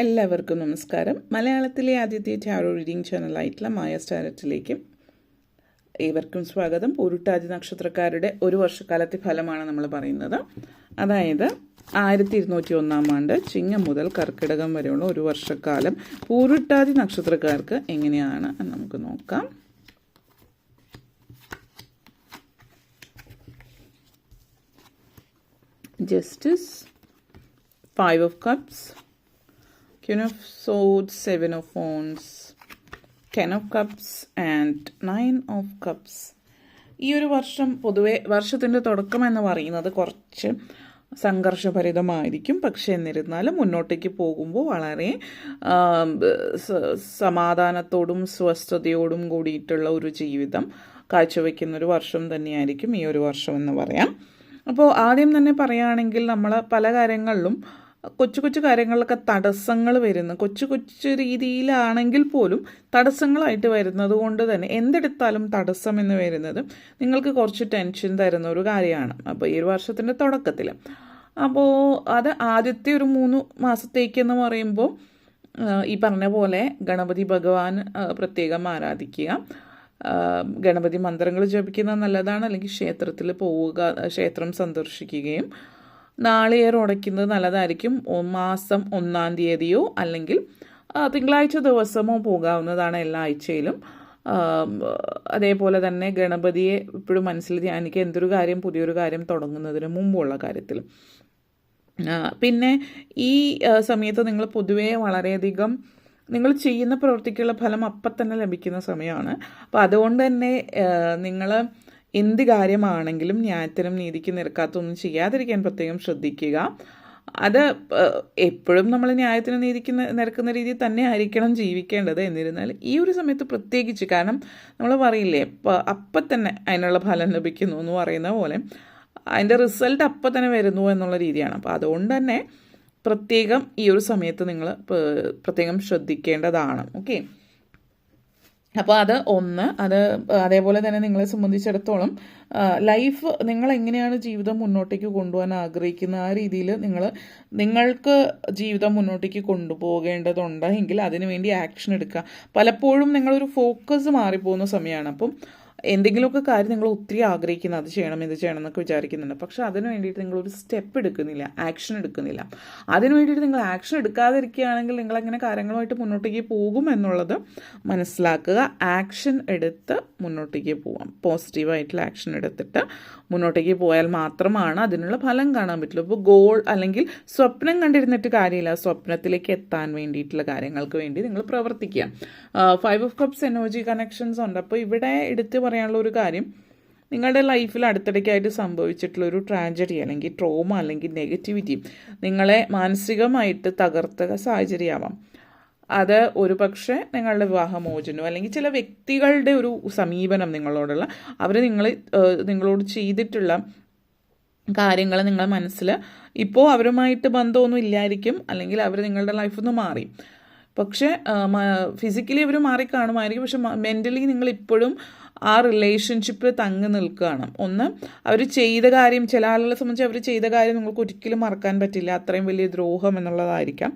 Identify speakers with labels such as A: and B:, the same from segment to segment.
A: എല്ലാവർക്കും നമസ്കാരം. മലയാളത്തിലെ ആദ്യത്തെ ടാറോ റീഡിംഗ് ചാനലായിട്ടുള്ള മായ സ്റ്റാരറ്റിലേക്ക് ഏവർക്കും സ്വാഗതം. ഉരുട്ടാതി നക്ഷത്രക്കാരുടെ ഒരു വർഷക്കാലത്തെ ഫലമാണ് നമ്മൾ പറയുന്നത്. അതായത് ആയിരത്തി ഇരുന്നൂറ്റി ഒന്നാം ആണ്ട് ചിങ്ങം മുതൽ കർക്കിടകം വരെയുള്ള ഒരു വർഷക്കാലം പൂരുട്ടാതി നക്ഷത്രക്കാർക്ക് എങ്ങനെയാണ് എന്ന് നമുക്ക് നോക്കാം. Justice five of cups Queen of Swords, Seven of Wands, Ten of Cups and Nine of Cups. ഈ ഒരു വർഷം പൊതുവെ വർഷത്തിന്റെ തുടക്കം എന്ന് പറയുന്നത് കുറച്ച് സംഘർഷഭരിതമായിരിക്കും പക്ഷെ എന്നിരുന്നാലും മുന്നോട്ടേക്ക് പോകുമ്പോൾ വളരെ സമാധാനത്തോടും സ്വസ്ഥതയോടും കൂടിയിട്ടുള്ള ഒരു ജീവിതം കാഴ്ചവെക്കുന്ന ഒരു വർഷം തന്നെയായിരിക്കും ഈ ഒരു വർഷം എന്ന് പറയാം അപ്പോൾ ആദ്യം തന്നെ പറയുകയാണെങ്കിൽ നമ്മൾ പല കാര്യങ്ങളിലും കൊച്ചു കൊച്ചു കാര്യങ്ങളിലൊക്കെ തടസ്സങ്ങൾ വരുന്നു. കൊച്ചു കൊച്ചു രീതിയിലാണെങ്കിൽ പോലും തടസ്സങ്ങളായിട്ട് വരുന്നത് കൊണ്ട് തന്നെ എന്തെടുത്താലും തടസ്സം എന്ന് വരുന്നത് നിങ്ങൾക്ക് കുറച്ച് ടെൻഷൻ തരുന്ന ഒരു കാര്യമാണ്. അപ്പോൾ ഈ ഒരു വർഷത്തിന്റെ തുടക്കത്തിൽ അപ്പോൾ അത് ആദ്യത്തെ ഒരു മൂന്ന് മാസത്തേക്കെന്ന് പറയുമ്പോൾ ഈ പറഞ്ഞ പോലെ ഗണപതി ഭഗവാൻ പ്രത്യേകം ആരാധിക്കുക. ഗണപതി മന്ത്രങ്ങൾ ജപിക്കുന്നത് നല്ലതാണ്. അല്ലെങ്കിൽ ക്ഷേത്രത്തിൽ പോവുക ക്ഷേത്രം സന്ദർശിക്കുകയും നാളികേരം ഉടയ്ക്കുന്നത് നല്ലതായിരിക്കും. മാസം ഒന്നാം തീയതിയോ അല്ലെങ്കിൽ തിങ്കളാഴ്ച ദിവസമോ പോകാവുന്നതാണ് എല്ലാ ആഴ്ചയിലും. അതേപോലെ തന്നെ ഗണപതിയെ ഇപ്പോഴും മനസ്സിൽ ധ്യാനിക്കുക. എന്തൊരു കാര്യം പുതിയൊരു കാര്യം തുടങ്ങുന്നതിന് മുമ്പുള്ള കാര്യത്തിൽ. പിന്നെ ഈ സമയത്ത് നിങ്ങൾ പൊതുവേ വളരെയധികം നിങ്ങൾ ചെയ്യുന്ന പ്രവൃത്തിക്കുള്ള ഫലം അപ്പം തന്നെ ലഭിക്കുന്ന സമയമാണ്. അപ്പോൾ അതുകൊണ്ട് തന്നെ നിങ്ങൾ എന്ത് കാര്യമാണെങ്കിലും ന്യായത്തിനും നീതിക്ക് നിരക്കാത്തൊന്നും ചെയ്യാതിരിക്കാൻ പ്രത്യേകം ശ്രദ്ധിക്കുക. അത് എപ്പോഴും നമ്മൾ ന്യായത്തിന് നീതിക്ക് നിരക്കുന്ന രീതിയിൽ തന്നെ ആയിരിക്കണം ജീവിക്കേണ്ടത്. എന്നിരുന്നാൽ ഈ ഒരു സമയത്ത് പ്രത്യേകിച്ച് കാരണം നമ്മൾ പറയില്ലേ അപ്പം തന്നെ അതിനുള്ള ഫലം ലഭിക്കുന്നു എന്ന് പറയുന്ന പോലെ അതിന്റെ റിസൾട്ട് അപ്പം തന്നെ വരുന്നു എന്നുള്ള രീതിയാണ്. അപ്പോൾ അതുകൊണ്ട് തന്നെ പ്രത്യേകം ഈ ഒരു സമയത്ത് നിങ്ങൾ പ്രത്യേകം ശ്രദ്ധിക്കേണ്ടതാണ്. ഓക്കെ? അപ്പോൾ അത് ഒന്ന് അത് അതേപോലെ തന്നെ നിങ്ങളെ സംബന്ധിച്ചിടത്തോളം ലൈഫ് നിങ്ങൾ എങ്ങനെയാണ് ജീവിതം മുന്നോട്ടേക്ക് കൊണ്ടുപോകാൻ ആഗ്രഹിക്കുന്ന ആ രീതിയിൽ നിങ്ങൾ നിങ്ങൾക്ക് ജീവിതം മുന്നോട്ടേക്ക് കൊണ്ടുപോകേണ്ടതുണ്ട്. എങ്കിൽ അതിനുവേണ്ടി ആക്ഷൻ എടുക്കുക. പലപ്പോഴും നിങ്ങളൊരു ഫോക്കസ് മാറിപ്പോകുന്ന സമയമാണ്. അപ്പം എന്തെങ്കിലുമൊക്കെ കാര്യം നിങ്ങൾ ഒത്തിരി ആഗ്രഹിക്കുന്നത് അത് ചെയ്യണം ഇത് ചെയ്യണം എന്നൊക്കെ വിചാരിക്കുന്നുണ്ട്. പക്ഷെ അതിന് വേണ്ടിയിട്ട് ഒരു സ്റ്റെപ്പ് എടുക്കുന്നില്ല ആക്ഷൻ എടുക്കുന്നില്ല. അതിന് വേണ്ടിയിട്ട് നിങ്ങൾ ആക്ഷൻ എടുക്കാതിരിക്കുകയാണെങ്കിൽ നിങ്ങൾ അങ്ങനെ കാര്യങ്ങളുമായിട്ട് മുന്നോട്ടേക്ക് പോകും എന്നുള്ളത് മനസ്സിലാക്കുക. ആക്ഷൻ എടുത്ത് മുന്നോട്ടേക്ക് പോവാം. പോസിറ്റീവായിട്ടുള്ള ആക്ഷൻ എടുത്തിട്ട് മുന്നോട്ടേക്ക് പോയാൽ മാത്രമാണ് അതിനുള്ള ഫലം കാണാൻ പറ്റുള്ളൂ. ഇപ്പോൾ ഗോൾ അല്ലെങ്കിൽ സ്വപ്നം കണ്ടിരുന്നിട്ട് കാര്യമില്ല. സ്വപ്നത്തിലേക്ക് എത്താൻ വേണ്ടിയിട്ടുള്ള കാര്യങ്ങൾക്ക് വേണ്ടി നിങ്ങൾ പ്രവർത്തിക്കുക. Five of cups energy connections ഉണ്ട്. അപ്പോൾ ഇവിടെ എടുത്ത് പറയാനുള്ള ഒരു കാര്യം നിങ്ങളുടെ ലൈഫിൽ അടുത്തിടയ്ക്കായിട്ട് സംഭവിച്ചിട്ടുള്ള ഒരു ട്രാജഡി അല്ലെങ്കിൽ ട്രോമ അല്ലെങ്കിൽ നെഗറ്റിവിറ്റി നിങ്ങളെ മാനസികമായിട്ട് തകർത്ത സാഹചര്യമാവാം. അത് ഒരു പക്ഷേ നിങ്ങളുടെ വിവാഹമോചനോ അല്ലെങ്കിൽ ചില വ്യക്തികളുടെ ഒരു സമീപനം നിങ്ങളോടുള്ള അവർ നിങ്ങൾ നിങ്ങളോട് ചെയ്തിട്ടുള്ള കാര്യങ്ങൾ നിങ്ങളുടെ മനസ്സിൽ ഇപ്പോൾ അവരുമായിട്ട് ബന്ധമൊന്നും ഇല്ലായിരിക്കും അല്ലെങ്കിൽ അവർ നിങ്ങളുടെ ലൈഫിൽ നിന്ന് മാറി. പക്ഷേ ഫിസിക്കലി അവർ മാറി കാണുമായിരിക്കും പക്ഷെ മെന്റലി നിങ്ങൾ ഇപ്പോഴും ആ റിലേഷൻഷിപ്പ് തങ്ങി നിൽക്കുകയാണ്. ഒന്ന് അവർ ചെയ്ത കാര്യം ചില ആളുകളെ സംബന്ധിച്ച് അവർ ചെയ്ത കാര്യം നിങ്ങൾക്ക് ഒരിക്കലും മറക്കാൻ പറ്റില്ല. അത്രയും വലിയ ദ്രോഹം എന്നുള്ളതായിരിക്കാം.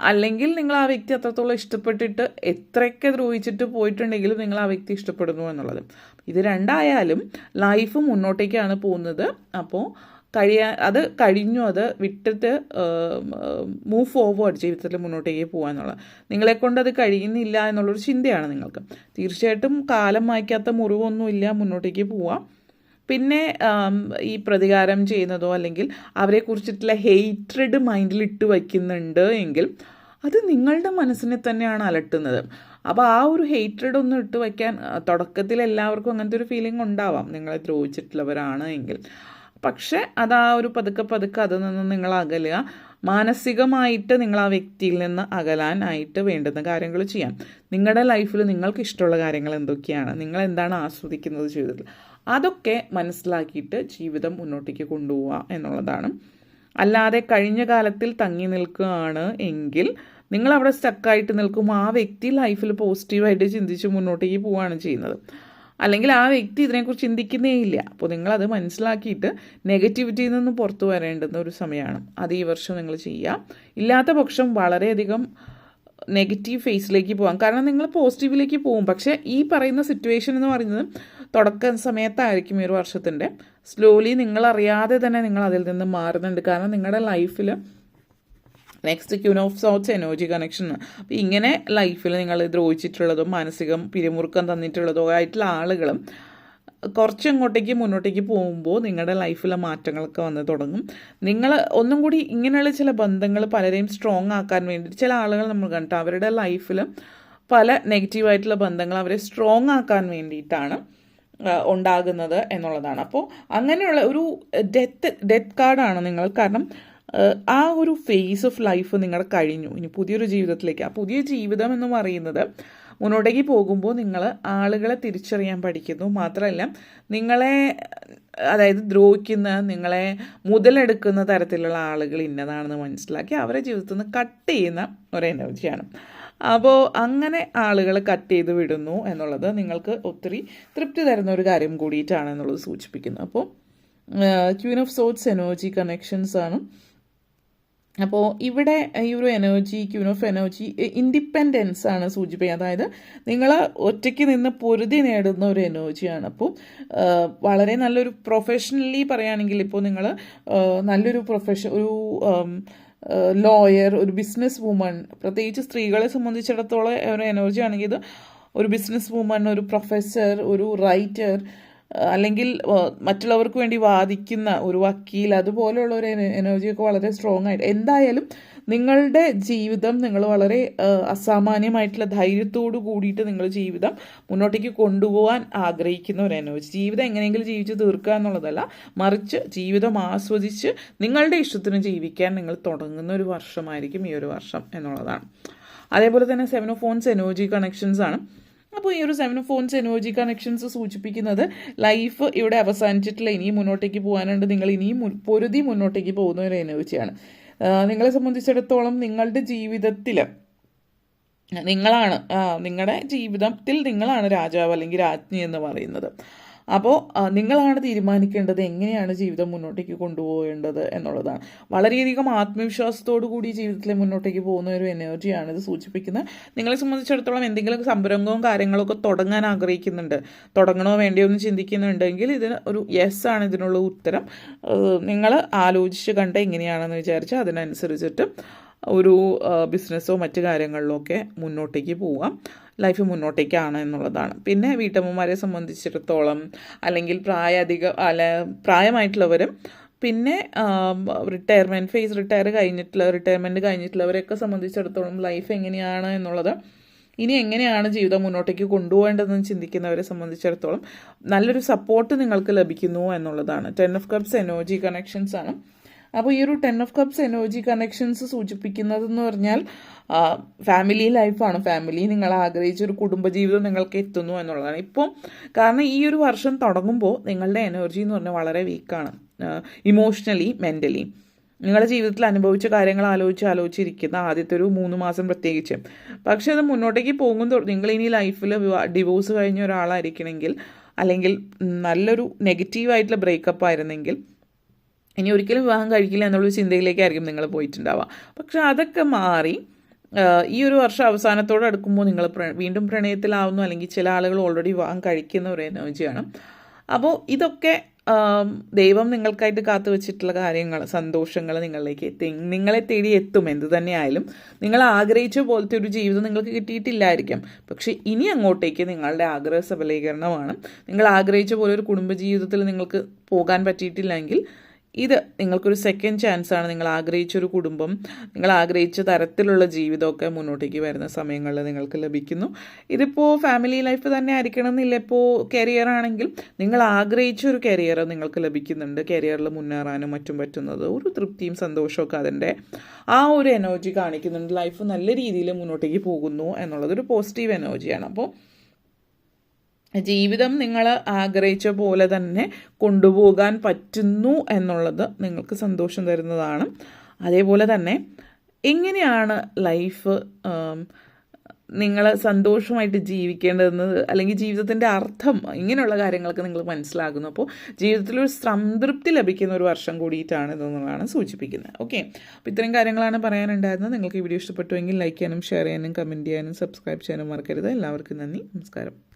A: അല്ലെങ്കിൽ നിങ്ങൾ ആ വ്യക്തി അത്രത്തോളം ഇഷ്ടപ്പെട്ടിട്ട് എത്രയൊക്കെ ദ്രോഹിച്ചിട്ട് പോയിട്ടുണ്ടെങ്കിലും നിങ്ങൾ ആ വ്യക്തി ഇഷ്ടപ്പെടുന്നു എന്നുള്ളത്. ഇത് രണ്ടായാലും ലൈഫ് മുന്നോട്ടേക്കാണ് പോകുന്നത്. അപ്പോൾ കഴിയാ അത് കഴിഞ്ഞു അത് വിട്ടിട്ട് മൂവ് ഫോർവേഡ് ജീവിതത്തിൽ മുന്നോട്ടേക്ക് പോകാന്നുള്ളത് നിങ്ങളെ കൊണ്ട് അത് കഴിയുന്നില്ല എന്നുള്ളൊരു ചിന്തയാണ് നിങ്ങൾക്ക്. തീർച്ചയായിട്ടും കാലം മായ്ക്കാത്ത മുറിവൊന്നുമില്ല മുന്നോട്ടേക്ക് പോവാം. പിന്നെ ഈ പ്രതികാരം ചെയ്യുന്നതോ അല്ലെങ്കിൽ അവരെക്കുറിച്ചിട്ടുള്ള ഹെയ്റ്റ്രഡ് മൈൻഡിൽ ഇട്ട് വയ്ക്കുന്നുണ്ട് എങ്കിൽ അത് നിങ്ങളുടെ മനസ്സിനെ തന്നെയാണ് അലട്ടുന്നത്. അപ്പോൾ ആ ഒരു ഹെയ്റ്റഡ് ഒന്നും ഇട്ട് വയ്ക്കാൻ തുടക്കത്തിൽ എല്ലാവർക്കും അങ്ങനത്തെ ഒരു ഫീലിംഗ് ഉണ്ടാവാം. നിങ്ങളെ ദ്രോഹിച്ചിട്ടുള്ളവരാണ് എങ്കിൽ. പക്ഷേ അത് ആ ഒരു പതുക്കെ പതുക്കെ അതിൽ നിന്ന് നിങ്ങൾ അകലുക. മാനസികമായിട്ട് നിങ്ങൾ ആ വ്യക്തിയിൽ നിന്ന് അകലാനായിട്ട് വേണ്ടുന്ന കാര്യങ്ങൾ ചെയ്യാം. നിങ്ങളുടെ ലൈഫിൽ നിങ്ങൾക്ക് ഇഷ്ടമുള്ള കാര്യങ്ങൾ എന്തൊക്കെയാണ്? നിങ്ങൾ എന്താണ് ആസ്വദിക്കുന്നത് ജീവിതത്തിൽ? അതൊക്കെ മനസ്സിലാക്കിയിട്ട് ജീവിതം മുന്നോട്ടേക്ക് കൊണ്ടുപോവുക എന്നുള്ളതാണ്. അല്ലാതെ കഴിഞ്ഞ കാലത്തിൽ തങ്ങി നിൽക്കുകയാണ് എങ്കിൽ നിങ്ങൾ അവിടെ സ്റ്റക്കായിട്ട് നിൽക്കുമ്പോൾ ആ വ്യക്തി ലൈഫിൽ പോസിറ്റീവായിട്ട് ചിന്തിച്ച് മുന്നോട്ടേക്ക് പോവുകയാണ് ചെയ്യുന്നത്. അല്ലെങ്കിൽ ആ വ്യക്തി ഇതിനെക്കുറിച്ച് ചിന്തിക്കുന്നേ ഇല്ല. അപ്പോൾ നിങ്ങളത് മനസ്സിലാക്കിയിട്ട് നെഗറ്റിവിറ്റിയിൽ നിന്ന് പുറത്തു വരേണ്ടുന്ന ഒരു സമയമാണ്. അത് ഈ വർഷം നിങ്ങൾ ചെയ്യുക ഇല്ലാത്ത പക്ഷം വളരെയധികം നെഗറ്റീവ് ഫേസിലേക്ക് പോകാം. കാരണം നിങ്ങൾ പോസിറ്റീവിലേക്ക് പോകും. പക്ഷേ ഈ പറയുന്ന സിറ്റുവേഷൻ എന്ന് പറയുന്നത് തുടക്ക സമയത്തായിരിക്കും ഈ ഒരു വർഷത്തിന്റെ. സ്ലോലി നിങ്ങളറിയാതെ തന്നെ നിങ്ങൾ അതിൽ നിന്ന് മാറുന്നുണ്ട്. കാരണം നിങ്ങളുടെ ലൈഫിൽ next queen of swords energy connection അപ്പോൾ ഇങ്ങനെ ലൈഫിൽ നിങ്ങൾ ദ്രോഹിച്ചിട്ടുള്ളതോ മാനസികം പിരിമുറുക്കം തന്നിട്ടുള്ളതോ ആയിട്ടുള്ള ആളുകളും കുറച്ച് അങ്ങോട്ടേക്ക് മുന്നോട്ടേക്ക് പോകുമ്പോൾ നിങ്ങളുടെ ലൈഫിലെ മാറ്റങ്ങളൊക്കെ വന്ന് തുടങ്ങും. നിങ്ങൾ ഒന്നും കൂടി ഇങ്ങനെയുള്ള ചില ബന്ധങ്ങൾ പലരെയും സ്ട്രോങ് ആക്കാൻ വേണ്ടി ചില ആളുകൾ നമ്മൾ കണ്ടിട്ട് അവരുടെ ലൈഫിൽ പല നെഗറ്റീവായിട്ടുള്ള ബന്ധങ്ങൾ അവരെ സ്ട്രോങ് ആക്കാൻ വേണ്ടിയിട്ടാണ് ഉണ്ടാകുന്നത് എന്നുള്ളതാണ്. അപ്പോൾ അങ്ങനെയുള്ള ഒരു ഡെത്ത് ഡെത്ത് കാർഡാണ് നിങ്ങൾ. കാരണം ആ ഒരു ഫേസ് ഓഫ് ലൈഫ് നിങ്ങളുടെ കഴിഞ്ഞു. ഇനി പുതിയൊരു ജീവിതത്തിലേക്ക്. ആ പുതിയ ജീവിതം എന്ന് പറയുന്നത് മുന്നോട്ടേക്ക് പോകുമ്പോൾ നിങ്ങൾ ആളുകളെ തിരിച്ചറിയാൻ പഠിക്കുന്നു. മാത്രമല്ല നിങ്ങളെ അതായത് ദ്രോഹിക്കുന്ന നിങ്ങളെ മുതലെടുക്കുന്ന തരത്തിലുള്ള ആളുകൾ ഇന്നതാണെന്ന് മനസ്സിലാക്കി അവരെ ജീവിതത്തിൽ നിന്ന് കട്ട് ചെയ്യുന്ന ഒരു എനർജിയാണ് അപ്പോൾ അങ്ങനെ ആളുകൾ കട്ട് ചെയ്ത് വിടുന്നു എന്നുള്ളത് നിങ്ങൾക്ക് ഒത്തിരി തൃപ്തി തരുന്ന ഒരു കാര്യം കൂടിയിട്ടാണ് എന്നുള്ളത് സൂചിപ്പിക്കുന്നത്. അപ്പോൾ queen of swords energy connections ആണ്. അപ്പോൾ ഇവിടെ ഒരു എനർജി ക്യൂനോഫ് എനർജി ഇൻഡിപെൻഡൻസ് ആണ് സൂചിപ്പിക്കുക അതായത് നിങ്ങൾ ഒറ്റയ്ക്ക് നിന്ന് പൊരുതി നേടുന്ന ഒരു എനർജിയാണ് അപ്പോൾ വളരെ നല്ലൊരു പ്രൊഫഷണലി പറയുകയാണെങ്കിൽ ഇപ്പോൾ നിങ്ങൾ നല്ലൊരു പ്രൊഫഷൻ ഒരു ലോയർ ഒരു ബിസിനസ് വുമൺ പ്രത്യേകിച്ച് സ്ത്രീകളെ സംബന്ധിച്ചിടത്തോളം ഒരു എനർജി ആണെങ്കിൽ ഇത് ഒരു ബിസിനസ് വുമൺ ഒരു പ്രൊഫസർ ഒരു റൈറ്റർ അല്ലെങ്കിൽ മറ്റുള്ളവർക്ക് വേണ്ടി വാദിക്കുന്ന ഒരു വക്കീൽ അതുപോലെയുള്ള ഒരു എനർജിയൊക്കെ വളരെ സ്ട്രോങ് ആയിട്ട് എന്തായാലും നിങ്ങളുടെ ജീവിതം നിങ്ങൾ വളരെ അസാമാന്യമായിട്ടുള്ള ധൈര്യത്തോടു കൂടിയിട്ട് നിങ്ങൾ ജീവിതം മുന്നോട്ടേക്ക് കൊണ്ടുപോകാൻ ആഗ്രഹിക്കുന്ന ഒരു എനർജി ജീവിതം എങ്ങനെയെങ്കിലും ജീവിച്ച് തീർക്കുക എന്നുള്ളതല്ല മറിച്ച് ജീവിതം ആസ്വദിച്ച് നിങ്ങളുടെ ഇഷ്ടത്തിന് ജീവിക്കാൻ നിങ്ങൾ തുടങ്ങുന്ന ഒരു വർഷമായിരിക്കും ഈ ഒരു വർഷം എന്നുള്ളതാണ്. അതേപോലെ തന്നെ seven of phones energy connections ആണ്. അപ്പോൾ ഈ ഒരു സെവൻ ഫോൺസ് എനർജി കണക്ഷൻസ് സൂചിപ്പിക്കുന്നത് ലൈഫ് ഇവിടെ അവസാനിച്ചിട്ടില്ല. ഇനിയും മുന്നോട്ടേക്ക് പോകാനുണ്ട്. നിങ്ങൾ ഇനിയും പൊരുതി മുന്നോട്ടേക്ക് പോകുന്ന ഒരു എനർജിയാണ് നിങ്ങളെ സംബന്ധിച്ചിടത്തോളം നിങ്ങളുടെ ജീവിതത്തിൽ നിങ്ങളാണ് നിങ്ങളുടെ ജീവിതത്തിൽ നിങ്ങളാണ് രാജാവ് അല്ലെങ്കിൽ രാജ്ഞി എന്ന് പറയുന്നത്. അപ്പോൾ നിങ്ങളാണ് തീരുമാനിക്കേണ്ടത് എങ്ങനെയാണ് ജീവിതം മുന്നോട്ടേക്ക് കൊണ്ടുപോകേണ്ടത് എന്നുള്ളതാണ്. വളരെയധികം ആത്മവിശ്വാസത്തോടു കൂടി ജീവിതത്തിൽ മുന്നോട്ടേക്ക് പോകുന്ന ഒരു എനർജിയാണ് ഇത് സൂചിപ്പിക്കുന്നത്. നിങ്ങളെ സംബന്ധിച്ചിടത്തോളം എന്തെങ്കിലും സംരംഭവും കാര്യങ്ങളൊക്കെ തുടങ്ങാൻ ആഗ്രഹിക്കുന്നുണ്ട്. തുടങ്ങണോ വേണ്ടിയോ എന്ന് ചിന്തിക്കുന്നുണ്ടെങ്കിൽ ഇതിന് ഒരു യെസ് ആണ് ഇതിനുള്ള ഉത്തരം. നിങ്ങൾ ആലോചിച്ച് കണ്ട് എങ്ങനെയാണെന്ന് വിചാരിച്ച് അതിനനുസരിച്ചിട്ട് ഒരു ബിസിനസ്സോ മറ്റു കാര്യങ്ങളിലോ ഒക്കെ മുന്നോട്ടേക്ക് പോവാം ലൈഫ് മുന്നോട്ടേക്കാണ് എന്നുള്ളതാണ്. പിന്നെ വീട്ടമ്മമാരെ സംബന്ധിച്ചിടത്തോളം അല്ലെങ്കിൽ പ്രായാധിക അല്ല പ്രായമായിട്ടുള്ളവരും പിന്നെ റിട്ടയർമെന്റ് ഫേസ് റിട്ടയർ കഴിഞ്ഞിട്ടുള്ള റിട്ടയർമെന്റ് കഴിഞ്ഞിട്ടുള്ളവരെയൊക്കെ സംബന്ധിച്ചിടത്തോളം ലൈഫ് എങ്ങനെയാണ് എന്നുള്ളത് ഇനി എങ്ങനെയാണ് ജീവിതം മുന്നോട്ടേക്ക് കൊണ്ടുപോകേണ്ടതെന്ന് ചിന്തിക്കുന്നവരെ സംബന്ധിച്ചിടത്തോളം നല്ലൊരു സപ്പോർട്ട് നിങ്ങൾക്ക് ലഭിക്കുന്നു എന്നുള്ളതാണ്. Ten of cups energy connections ആണ്. അപ്പോൾ ഈ ഒരു ten of cups energy connections സൂചിപ്പിക്കുന്നതെന്ന് പറഞ്ഞാൽ ഫാമിലി ലൈഫാണ് ഫാമിലി നിങ്ങൾ ആഗ്രഹിച്ച ഒരു കുടുംബജീവിതം നിങ്ങൾക്ക് എത്തുന്നു എന്നുള്ളതാണ്. ഇപ്പോൾ കാരണം ഈ ഒരു വർഷം തുടങ്ങുമ്പോൾ നിങ്ങളുടെ എനർജി എന്ന് പറഞ്ഞാൽ വളരെ വീക്കാണ് ഇമോഷണലി മെന്റലി നിങ്ങളുടെ ജീവിതത്തിൽ അനുഭവിച്ച കാര്യങ്ങൾ ആലോചിച്ച് ആലോചിച്ചിരിക്കുന്ന ആദ്യത്തെ ഒരു മൂന്ന് മാസം പ്രത്യേകിച്ച്. പക്ഷേ അത് മുന്നോട്ടേക്ക് പോകുമ്പോൾ നിങ്ങൾ ഇനി ലൈഫിൽ ഡിവോഴ്സ് കഴിഞ്ഞ ഒരാളായിരിക്കണമെങ്കിൽ അല്ലെങ്കിൽ നല്ലൊരു നെഗറ്റീവായിട്ടുള്ള ബ്രേക്കപ്പ് ആയിരുന്നെങ്കിൽ ഇനി ഒരിക്കലും വിവാഹം കഴിക്കില്ല എന്നുള്ള ചിന്തയിലേക്കായിരിക്കും നിങ്ങൾ പോയിട്ടുണ്ടാവുക. പക്ഷെ അതൊക്കെ മാറി ഈ ഒരു വർഷം അവസാനത്തോടെ അടുക്കുമ്പോൾ നിങ്ങൾ വീണ്ടും പ്രണയത്തിലാവുന്നു അല്ലെങ്കിൽ ചില ആളുകൾ ഓൾറെഡി വിവാഹം കഴിക്കുന്ന ഒരു എനർജിയാണ്. അപ്പോൾ ഇതൊക്കെ ദൈവം നിങ്ങൾക്കായിട്ട് കാത്തു വെച്ചിട്ടുള്ള കാര്യങ്ങൾ സന്തോഷങ്ങൾ നിങ്ങളിലേക്ക് എത്തി നിങ്ങളെ തേടി എത്തും എന്ത് തന്നെയായാലും. നിങ്ങൾ ആഗ്രഹിച്ച പോലത്തെ ഒരു ജീവിതം നിങ്ങൾക്ക് കിട്ടിയിട്ടില്ലായിരിക്കും. പക്ഷേ ഇനി അങ്ങോട്ടേക്ക് നിങ്ങളുടെ ആഗ്രഹ സബലീകരണമാണ് നിങ്ങൾ ആഗ്രഹിച്ച പോലെ ഒരു കുടുംബജീവിതത്തിൽ നിങ്ങൾക്ക് പോകാൻ പറ്റിയിട്ടില്ലെങ്കിൽ ഇത് നിങ്ങൾക്കൊരു സെക്കൻഡ് ചാൻസ് ആണ്. നിങ്ങൾ ആഗ്രഹിച്ചൊരു കുടുംബം നിങ്ങൾ ആഗ്രഹിച്ച തരത്തിലുള്ള ജീവിതമൊക്കെ മുന്നോട്ടേക്ക് വരുന്ന സമയങ്ങളിൽ നിങ്ങൾക്ക് ലഭിക്കുന്നു. ഇതിപ്പോൾ ഫാമിലി ലൈഫ് തന്നെ ആയിരിക്കണം എന്നില്ല ഇപ്പോൾ കരിയർ ആണെങ്കിൽ നിങ്ങൾ ആഗ്രഹിച്ച ഒരു കരിയർ നിങ്ങൾക്ക് ലഭിക്കുന്നുണ്ട്. കരിയറിൽ മുന്നേറാനും മറ്റും പറ്റുന്നത് ഒരു തൃപ്തിയും സന്തോഷമൊക്കെ അതിന്റെ ആ ഒരു എനർജി കാണിക്കുന്നുണ്ട്. ലൈഫ് നല്ല രീതിയിൽ മുന്നോട്ടേക്ക് പോകുന്നു എന്നുള്ളതൊരു പോസിറ്റീവ് എനർജിയാണ് അപ്പോൾ ജീവിതം നിങ്ങൾ ആഗ്രഹിച്ച പോലെ തന്നെ കൊണ്ടുപോകാൻ പറ്റുന്നു എന്നുള്ളത് നിങ്ങൾക്ക് സന്തോഷം തരുന്നതാണ്. അതേപോലെ തന്നെ എങ്ങനെയാണ് ലൈഫ് നിങ്ങൾ സന്തോഷമായിട്ട് ജീവിക്കേണ്ടതെന്ന് അല്ലെങ്കിൽ ജീവിതത്തിന്റെ അർത്ഥം ഇങ്ങനെയുള്ള കാര്യങ്ങളൊക്കെ നിങ്ങൾ മനസ്സിലാകുന്നു അപ്പോൾ ജീവിതത്തിൽ ഒരു സംതൃപ്തി ലഭിക്കുന്ന ഒരു വർഷം കൂടിയിട്ടാണ് ഇതെന്നുള്ളതാണ് സൂചിപ്പിക്കുന്നത്. ഓക്കെ അപ്പോൾ ഇത്രയും കാര്യങ്ങളാണ് പറയാനുണ്ടായിരുന്നത്. നിങ്ങൾക്ക് ഈ വീഡിയോ ഇഷ്ടപ്പെട്ടുവെങ്കിൽ ലൈക്ക് ചെയ്യാനും ഷെയർ ചെയ്യാനും കമന്റ് ചെയ്യാനും സബ്സ്ക്രൈബ് ചെയ്യാനും മറക്കരുത്. എല്ലാവർക്കും നന്ദി. നമസ്കാരം.